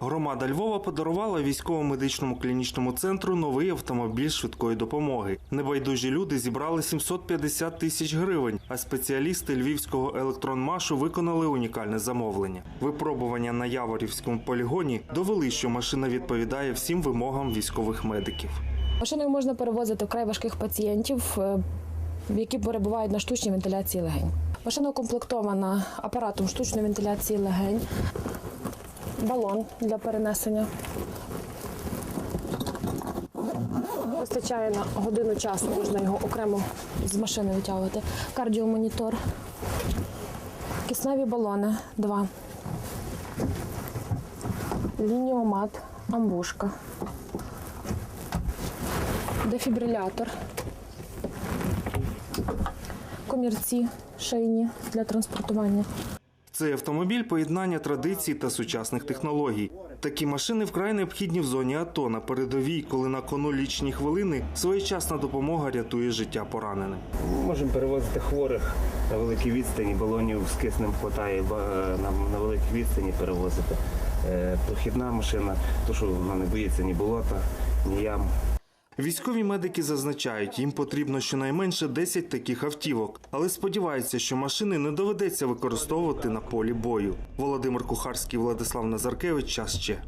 Громада Львова подарувала військово-медичному клінічному центру новий автомобіль швидкої допомоги. Небайдужі люди зібрали 750 тисяч гривень, а спеціалісти львівського електронмашу виконали унікальне замовлення. Випробування на Яворівському полігоні довели, що машина відповідає всім вимогам військових медиків. Машиною можна перевозити вкрай важких пацієнтів, е, які перебувають на штучній вентиляції легень. Машина укомплектована апаратом штучної вентиляції легень, балон для перенесення. Вистачає на годину часу, можна його окремо з машини витягувати. Кардіомонітор, кисневі балони два. Лініомат, амбушка дефібрилятор, комірці шийні для транспортування. Цей автомобіль поєднання традицій та сучасних технологій. Такі машини вкрай необхідні в зоні АТО на передовій, коли на кону лічні хвилини своєчасна допомога рятує життя пораненим. Можемо перевозити хворих на великій відстані, балонів з киснем хватає на великій відстані перевозити. Е, Прохідна машина, то що вона не боїться ні болота, ні ям. Військові медики зазначають, їм потрібно щонайменше 10 таких автівок, але сподіваються, що машини не доведеться використовувати на полі бою. Володимир Кухарський, Владислав Назаркевич. Час ще.